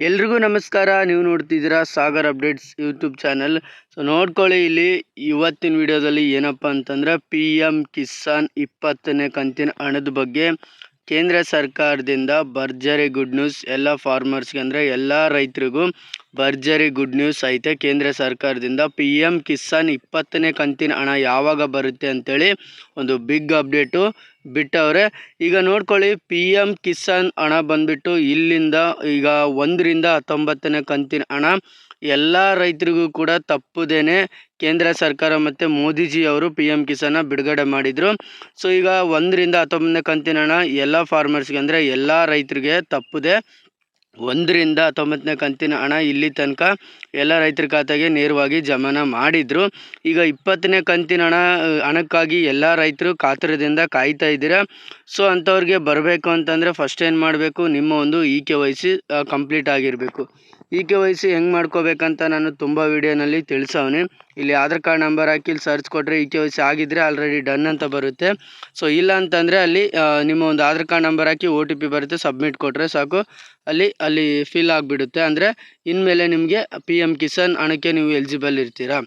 ಎಲ್ರಿಗೂ ನಮಸ್ಕಾರ. ನೀವು ನೋಡ್ತಿದ್ದೀರಾ Sagar updates YouTube channel. So ನೋಡ್ಕೊಳ್ಳಿ ಇಲ್ಲಿ ಇವತ್ತಿನ ವಿಡಿಯೋದಲ್ಲಿ ಏನಪ್ಪ ಅಂತಂದ್ರೆ ಪಿ ಎಂ ಕಿಸಾನ್ ಇಪ್ಪತ್ತನೇ ಕಂತಿನ ಹಣದ ಬಗ್ಗೆ. ಕೇಂದ್ರ ಸರ್ಕಾರದಿಂದ ಭರ್ಜರಿ ಗುಡ್ ನ್ಯೂಸ್ ಎಲ್ಲ ಫಾರ್ಮರ್ಸ್ಗೆ ಅಂದರೆ ಎಲ್ಲ ರೈತರಿಗೂ ಭರ್ಜರಿ ಗುಡ್ ನ್ಯೂಸ್ ಐತೆ. ಕೇಂದ್ರ ಸರ್ಕಾರದಿಂದ ಪಿ ಎಂ ಕಿಸಾನ್ ಇಪ್ಪತ್ತನೇ ಕಂತಿನ ಹಣ ಯಾವಾಗ ಬರುತ್ತೆ ಅಂತೇಳಿ ಒಂದು ಬಿಗ್ ಅಪ್ಡೇಟು ಬಿಟ್ಟವ್ರೆ. ಈಗ ನೋಡ್ಕೊಳ್ಳಿ ಪಿ ಎಂ ಕಿಸಾನ್ ಹಣ ಬಂದ್ಬಿಟ್ಟು ಇಲ್ಲಿಂದ ಈಗ ಒಂದರಿಂದ ಹತ್ತೊಂಬತ್ತನೇ ಕಂತಿನ ಹಣ ಎಲ್ಲ ರೈತರಿಗೂ ಕೂಡ ತಪ್ಪದೇನೆ ಕೇಂದ್ರ ಸರ್ಕಾರ ಮತ್ತು ಮೋದಿಜಿ ಅವರು ಪಿ ಎಂ ಕಿಸಾನ ಬಿಡುಗಡೆ ಮಾಡಿದರು. ಸೊ ಈಗ ಒಂದರಿಂದ ಹತ್ತೊಂಬತ್ತನೇ ಕಂತಿನ ಹಣ ಎಲ್ಲ ಫಾರ್ಮರ್ಸ್ಗೆ ಅಂದರೆ ಎಲ್ಲ ರೈತರಿಗೆ ತಪ್ಪದೆ. ಒಂದರಿಂದ ಹತ್ತೊಂಬತ್ತನೇ ಕಂತಿನ ಹಣ ಇಲ್ಲಿ ತನಕ ಎಲ್ಲ ರೈತರ ಖಾತೆಗೆ ನೇರವಾಗಿ ಜಮಾನ ಮಾಡಿದರು. ಈಗ ಇಪ್ಪತ್ತನೇ ಕಂತಿನ ಹಣ, ಹಣಕ್ಕಾಗಿ ಎಲ್ಲ ರೈತರು ಕಾತರದಿಂದ ಕಾಯ್ತಾ ಇದ್ದೀರಾ? ಸೊ ಅಂಥವ್ರಿಗೆ ಬರಬೇಕು ಅಂತಂದರೆ ಫಸ್ಟ್ ಏನು ಮಾಡಬೇಕು? ನಿಮ್ಮ ಒಂದು E K Y C complete ಆಗಿರಬೇಕು. ಇ ಕೆ ವೈ ಸಿ ಹೆಂಗೆ ಮಾಡ್ಕೋಬೇಕಂತ ನಾನು ತುಂಬ ವೀಡಿಯೋನಲ್ಲಿ ತಿಳಿಸವನೆ. ಇಲ್ಲಿ ಆಧಾರ್ ಕಾರ್ಡ್ ನಂಬರ್ ಹಾಕಿ ಇಲ್ಲಿ ಸರ್ಚ್ ಕೊಟ್ಟರೆ ಇ ಕೆ ವೈ ಸಿ ಆಗಿದ್ದರೆ ಆಲ್ರೆಡಿ ಡನ್ ಅಂತ ಬರುತ್ತೆ. ಸೊ, ಇಲ್ಲ ಅಂತಂದರೆ ಅಲ್ಲಿ ನಿಮ್ಮ ಒಂದು ಆಧಾರ್ ಕಾರ್ಡ್ ನಂಬರ್ ಹಾಕಿ ಒ ಟಿ ಪಿ ಬರುತ್ತೆ, ಸಬ್ಮಿಟ್ ಕೊಟ್ಟರೆ ಸಾಕು. ಅಲ್ಲಿ ಅಲ್ಲಿ ಫಿಲ್ ಆಗಿಬಿಡುತ್ತೆ. ಅಂದರೆ, ಇನ್ಮೇಲೆ ನಿಮಗೆ ಪಿ ಎಂ ಕಿಸಾನ್ ಹಣಕ್ಕೆ ನೀವು ಎಲಿಜಿಬಲ್ ಇರ್ತೀರಾ.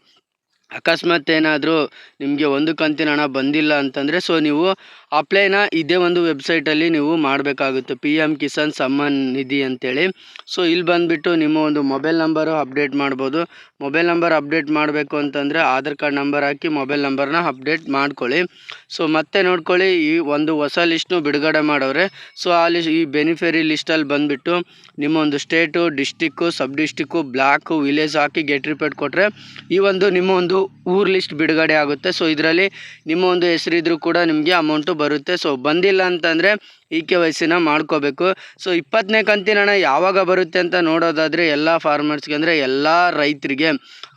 ಅಕಸ್ಮಾತ್ ಏನಾದರೂ ನಿಮಗೆ ಒಂದು ಕಂತಿನ ಹಣ ಬಂದಿಲ್ಲ ಅಂತಂದರೆ, ಸೊ, ನೀವು ಅಪ್ಲೈನ ಇದೇ ಒಂದು ವೆಬ್ಸೈಟಲ್ಲಿ ನೀವು ಮಾಡಬೇಕಾಗುತ್ತೆ. ಪಿ ಎಂ ಕಿಸಾನ್ ಸಮ್ಮಾನ್ ನಿಧಿ ಅಂತೇಳಿ. ಸೊ, ಇಲ್ಲಿ ಬಂದುಬಿಟ್ಟು ನಿಮ್ಮ ಒಂದು ಮೊಬೈಲ್ ನಂಬರು ಅಪ್ಡೇಟ್ ಮಾಡ್ಬೋದು. ಮೊಬೈಲ್ ನಂಬರ್ ಅಪ್ಡೇಟ್ ಮಾಡಬೇಕು ಅಂತಂದರೆ ಆಧಾರ್ ಕಾರ್ಡ್ ನಂಬರ್ ಹಾಕಿ ಮೊಬೈಲ್ ನಂಬರ್ನ ಅಪ್ಡೇಟ್ ಮಾಡ್ಕೊಳ್ಳಿ. ಸೊ, ಮತ್ತೆ ನೋಡ್ಕೊಳ್ಳಿ, ಈ ಒಂದು ಹೊಸ ಲಿಸ್ಟ್ನು ಬಿಡುಗಡೆ ಮಾಡೋರೆ. ಸೊ, ಆ ಲಿಸ್ಟ್ ಈ ಬೆನಿಫಿರಿ ಲಿಸ್ಟಲ್ಲಿ ಬಂದುಬಿಟ್ಟು ನಿಮ್ಮ ಒಂದು state, district, sub district, block, village ಹಾಕಿ ಗೆಟ್ ರಿಪೋರ್ಟ್ ಕೊಟ್ಟರೆ ಈ ಒಂದು ನಿಮ್ಮ ಒಂದು ಊರ್ ಲಿಸ್ಟ್ ಬಿಡುಗಡೆ ಆಗುತ್ತೆ. ಸೊ, ಇದರಲ್ಲಿ ನಿಮ್ಮ ಒಂದು ಹೆಸರಿದ್ರು ಕೂಡ ನಿಮಗೆ ಅಮೌಂಟು ಬರುತ್ತೆ. ಸೊ ಬಂದಿಲ್ಲ ಅಂತಂದರೆ ಇ ಕೆ ವಯಸ್ಸಿನ ಮಾಡ್ಕೋಬೇಕು. ಸೊ ಇಪ್ಪತ್ತನೇ ಕಂತಿನ ಯಾವಾಗ ಬರುತ್ತೆ ಅಂತ ನೋಡೋದಾದರೆ ಎಲ್ಲ ಫಾರ್ಮರ್ಸ್ಗೆ ಅಂದರೆ ಎಲ್ಲ ರೈತರಿಗೆ.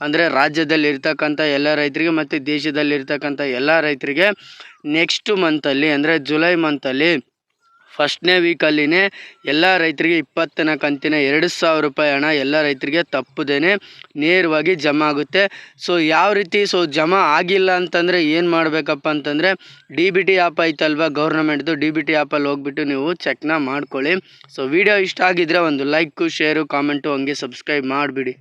ಅಂದರೆ ರಾಜ್ಯದಲ್ಲಿ ಇರ್ತಕ್ಕಂಥ ಎಲ್ಲ ರೈತರಿಗೆ ಮತ್ತು ದೇಶದಲ್ಲಿ ಇರ್ತಕ್ಕಂಥ ಎಲ್ಲ ರೈತರಿಗೆ ನೆಕ್ಸ್ಟ್ ಮಂತಲ್ಲಿ ಅಂದರೆ ಜುಲೈ ಮಂತಲ್ಲಿ ಫಸ್ಟ್ನೇ ವೀಕಲ್ಲಿನೇ ಎಲ್ಲ ರೈತರಿಗೆ ಇಪ್ಪತ್ತನೇ ಕಂತಿನ ಎರಡು ಸಾವಿರ ರೂಪಾಯಿ ಹಣ ಎಲ್ಲ ರೈತರಿಗೆ ತಪ್ಪದೇ ನೇರವಾಗಿ ಜಮಾ ಆಗುತ್ತೆ. ಸೊ ಯಾವ ರೀತಿ ಸೊ ಜಮಾ ಆಗಿಲ್ಲ ಅಂತಂದರೆ ಏನು ಮಾಡಬೇಕಪ್ಪ ಅಂತಂದರೆ ಡಿ ಬಿ ಟಿ ಆ್ಯಪ್ ಐತಲ್ವ ಗೌರ್ನಮೆಂಟ್ದು ಡಿ ಬಿ ಟಿ ಆ್ಯಪಲ್ಲಿ ಹೋಗ್ಬಿಟ್ಟು ನೀವು ಚೆಕ್ನ ಮಾಡ್ಕೊಳ್ಳಿ. ಸೊ ವಿಡಿಯೋ ಇಷ್ಟ ಆಗಿದ್ದರೆ ಒಂದು ಲೈಕು, ಶೇರು, ಕಾಮೆಂಟು ಹಂಗೆ ಸಬ್ಸ್ಕ್ರೈಬ್ ಮಾಡಿಬಿಡಿ.